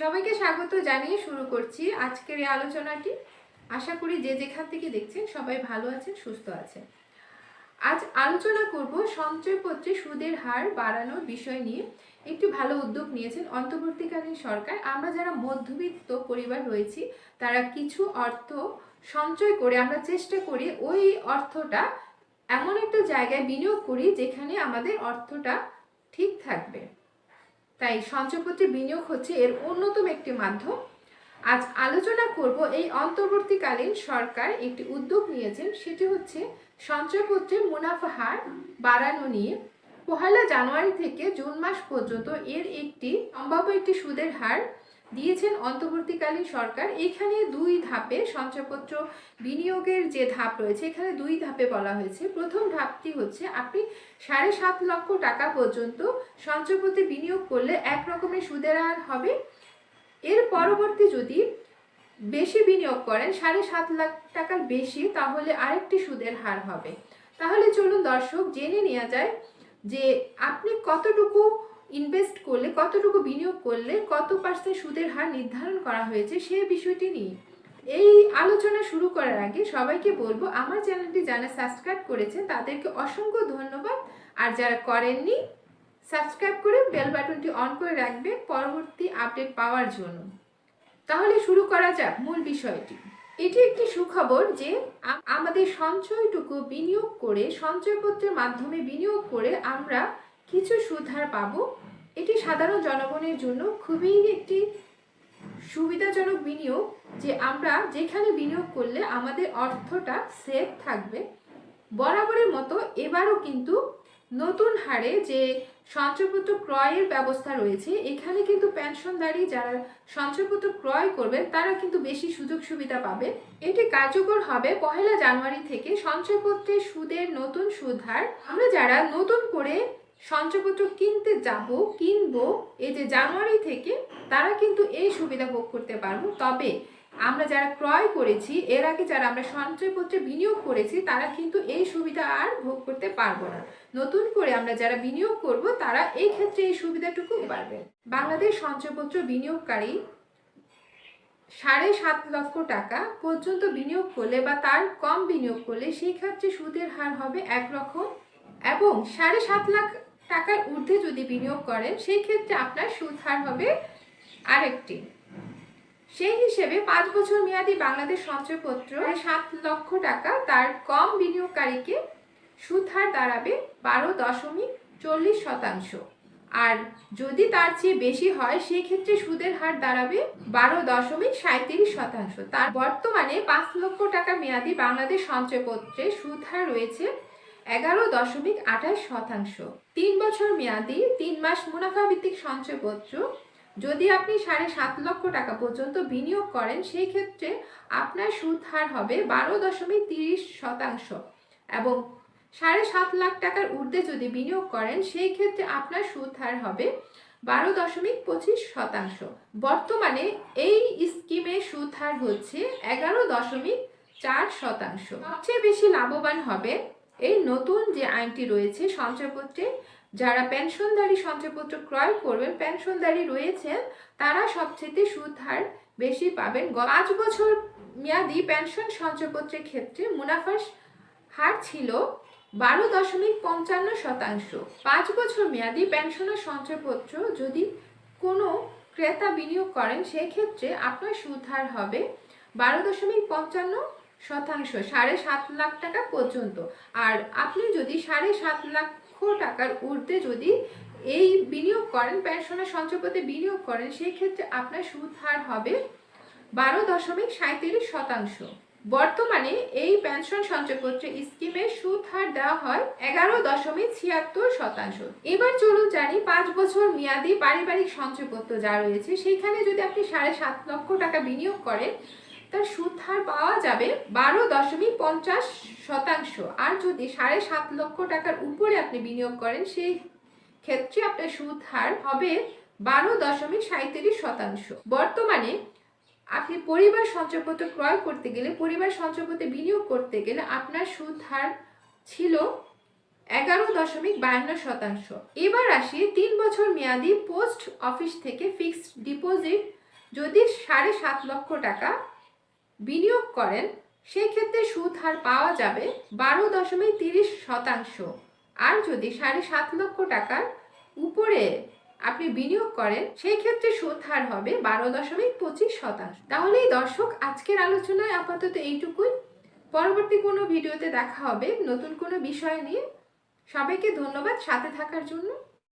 সবাইকে স্বাগত জানিয়ে শুরু করছি আজকের এই আলোচনাটি। আশা করি যে যেখান থেকে দেখছেন সবাই ভালো আছেন, সুস্থ আছেন। আজ আলোচনা করব সঞ্চয়পত্রে সুদের হার বাড়ানোর বিষয় নিয়ে। একটি ভালো উদ্যোগ নিয়েছেন অন্তর্বর্তীকালীন সরকার। আমরা যারা মধ্যবিত্ত পরিবার রয়েছি, তারা কিছু অর্থ সঞ্চয় করে আমরা চেষ্টা করি ওই অর্থটা এমন একটা জায়গায় বিনিয়োগ করি যেখানে আমাদের অর্থটা ঠিক থাকবে। তাই সঞ্চয়পত্রে বিনিয়োগ হচ্ছে এর অন্যতম একটি মাধ্যম। আজ আলোচনা করব এই অন্তর্বর্তীকালীন সরকার একটি উদ্যোগ নিয়েছেন, সেটি হচ্ছে সঞ্চয়পত্রের মুনাফা হার বাড়ানো নিয়ে। পহেলা জানুয়ারি থেকে জুন মাস পর্যন্ত এর একটি, সম্ভাব্য একটি সুদের হার দিয়েছেন অন্তর্বর্তীকালীন সরকার। এখানে দুই ধাপে সঞ্চয়পত্র বিনিয়োগের যে ধাপ রয়েছে, এখানে দুই ধাপে বলা হয়েছে। প্রথম ধাপটি হচ্ছে আপনি সাড়ে সাত লক্ষ টাকা পর্যন্ত সঞ্চয়পত্রে বিনিয়োগ করলে এক রকমের সুদের হার হবে। এর পরবর্তী যদি বেশি বিনিয়োগ করেন, সাড়ে সাত লাখ টাকার বেশি, তাহলে আরেকটি সুদের হার হবে। তাহলে চলুন দর্শক, জেনে নেওয়া যায় যে আপনি কতটুকু ইনভেস্ট করলে, কতটুকু বিনিয়োগ করলে, কত পার্সেন্ট সুদের হার নির্ধারণ করা হয়েছে, সে বিষয়টি নিয়ে। এই আলোচনা শুরু করার আগে সবাইকে বলব, আমার চ্যানেলটি যারা সাবস্ক্রাইব করেছেন তাদেরকে অসংখ্য ধন্যবাদ। আর যারা করেননি সাবস্ক্রাইব করে বেল বাটনটি অন করে রাখবেন পরবর্তী আপডেট পাওয়ার জন্য। তাহলে শুরু করা যাক মূল বিষয়টি। এটি একটি সুখবর যে আমাদের সঞ্চয়টুকু বিনিয়োগ করে, সঞ্চয়পত্রের মাধ্যমে বিনিয়োগ করে আমরা কিছু সুধার পাবো। এটি সাধারণ জনগণের জন্য খুবই একটি সুবিধাজনক বিনিয়োগ, যে আমরা যেখানে বিনিয়োগ করলে আমাদের অর্থটা সেফ থাকবে। বরাবরের মতো এবারও কিন্তু নতুন হারে যে সঞ্চয়পত্র ক্রয়ের ব্যবস্থা রয়েছে, এখানে কিন্তু পেনশনধারী যারা সঞ্চয়পত্র ক্রয় করবে, তারা কিন্তু বেশি সুযোগ সুবিধা পাবে। এটি কার্যকর হবে পহেলা জানুয়ারি থেকে সঞ্চয়পত্রের সুদের নতুন সুদ হার আমরা যারা নতুন করে সঞ্চয়পত্র কিনতে যাব, কিনবো, এই যে জানুয়ারি থেকে তারা কিন্তু এই সুবিধা ভোগ করতে পারব। তবে আমরা যারা ক্রয় করেছি, এর আগে যারা আমরা সঞ্চয়পত্রে বিনিয়োগ করেছি, তারা কিন্তু এই সুবিধা আর ভোগ করতে পারব না। নতুন করে আমরা যারা বিনিয়োগ করব, তারা এই ক্ষেত্রে এই সুবিধাটুকু পারবে বাংলাদেশ সঞ্চয়পত্র বিনিয়োগকারী সাড়ে সাত লক্ষ টাকা পর্যন্ত বিনিয়োগ করলে বা তার কম বিনিয়োগ করলে, সেই ক্ষেত্রে সুদের হার হবে একরকম এবং সাড়ে সাত লাখ টাকার ঊর্ধ্বে যদি বিনিয়োগ করেন, সেই ক্ষেত্রে আপনার সুদ হার হবে আরেকটি। সেই হিসেবে পাঁচ বছর মেয়াদী বাংলাদেশ সঞ্চয়পত্র সাত লক্ষ টাকা তার কম বিনিয়োগকারীকে সুদ হার দাঁড়াবে বারো দশমিক চল্লিশ শতাংশ। আর যদি তার চেয়ে বেশি হয়, সেই ক্ষেত্রে সুদের হার দাঁড়াবে বারো দশমিক সাঁত্রিশ শতাংশ। তার বর্তমানে পাঁচ লক্ষ টাকা মেয়াদি বাংলাদেশ সঞ্চয়পত্রে সুদ হার রয়েছে এগারো দশমিক আঠাশ শতাংশ। তিন বছর মেয়াদি, তিন মাস মুনাফা ভিত্তিক সঞ্চয়পত্র। যদি আপনি সাড়ে সাত লক্ষ টাকা পর্যন্ত বিনিয়োগ করেন, সেই ক্ষেত্রে আপনার সুদ হার হবে বারো দশমিক তিরিশ শতাংশ। এবং সাড়ে সাত লাখ টাকার ঊর্ধ্বে যদি বিনিয়োগ করেন, সেই ক্ষেত্রে আপনার সুদ হার হবে বারো দশমিক পঁচিশ শতাংশ। বর্তমানে এই স্কিমের সুদ হার হচ্ছে এগারো দশমিক চার শতাংশ। সবচেয়ে বেশি লাভবান হবে এই নতুন যে আইনটি রয়েছে, সঞ্চয়পত্রে যারা পেনশনধারী সঞ্চয়পত্র ক্রয় করবেন, পেনশনধারী রয়েছেন, তারা সবচেয়ে সুদ হার বেশি পাবেন। পাঁচ বছর মেয়াদি পেনশন সঞ্চয়পত্রের ক্ষেত্রে মুনাফার হার ছিল বারো দশমিক পঞ্চান্ন শতাংশ। পাঁচ বছর মেয়াদি পেনশনের সঞ্চয়পত্র যদি কোনো ক্রেতা বিনিয়োগ করেন, সেক্ষেত্রে আপনার সুদ হার হবে বারো দশমিক পঞ্চান্ন শতাংশ, সাড়ে সাত লাখ টাকা পর্যন্ত। আর আপনি যদি সাড়ে সাত লক্ষ টাকার ঊর্ধ্বে যদি এই বিনিয়োগ করেন, পেনশনের সঞ্চয়পত্রে বিনিয়োগ করেন সেই ক্ষেত্রে আপনার সুদ হার হবে বারো দশমিক সাঁত্রিশ শতাংশ। বর্তমানে এই পেনশন সঞ্চয়পত্রে স্কিমের সুদ হার দেওয়া হয় এগারো দশমিক ছিয়াত্তর শতাংশ। এবার চলুন জানি পাঁচ বছর মেয়াদি পারিবারিক সঞ্চয়পত্র যা রয়েছে, সেখানে যদি আপনি সাড়ে সাত লক্ষ টাকা বিনিয়োগ করেন তার সুদ হার পাওয়া যাবে বারো দশমিক পঞ্চাশ শতাংশ। আর যদি সাড়ে সাত লক্ষ টাকার উপরে আপনি বিনিয়োগ করেন, সেই ক্ষেত্রে আপনার সুদ হার হবে বারো দশমিক সাঁত্রিশ শতাংশ। বর্তমানে আপনি পরিবার সঞ্চয়পত্র ক্রয় করতে গেলে, পরিবার সঞ্চয়পত্রে বিনিয়োগ করতে গেলে আপনার সুদ হার ছিল এগারো দশমিক বায়ান্ন শতাংশ। এবার আসি তিন বছর মেয়াদি পোস্ট অফিস থেকে ফিক্সড ডিপোজিট। যদি সাড়ে সাত লক্ষ টাকা বিনিয়োগ করেন সেই ক্ষেত্রে সুদ হার পাওয়া যাবে বারো দশমিক তিরিশ শতাংশ। আর যদি সাড়ে সাত লক্ষ টাকার উপরে আপনি বিনিয়োগ করেন সেই ক্ষেত্রে সুদ হার হবে বারো দশমিক পঁচিশ শতাংশ। তাহলেই দর্শক, আজকের আলোচনায় আপাতত এইটুকুই। পরবর্তী কোনো ভিডিওতে দেখা হবে নতুন কোনো বিষয় নিয়ে। সবাইকে ধন্যবাদ সাথে থাকার জন্য।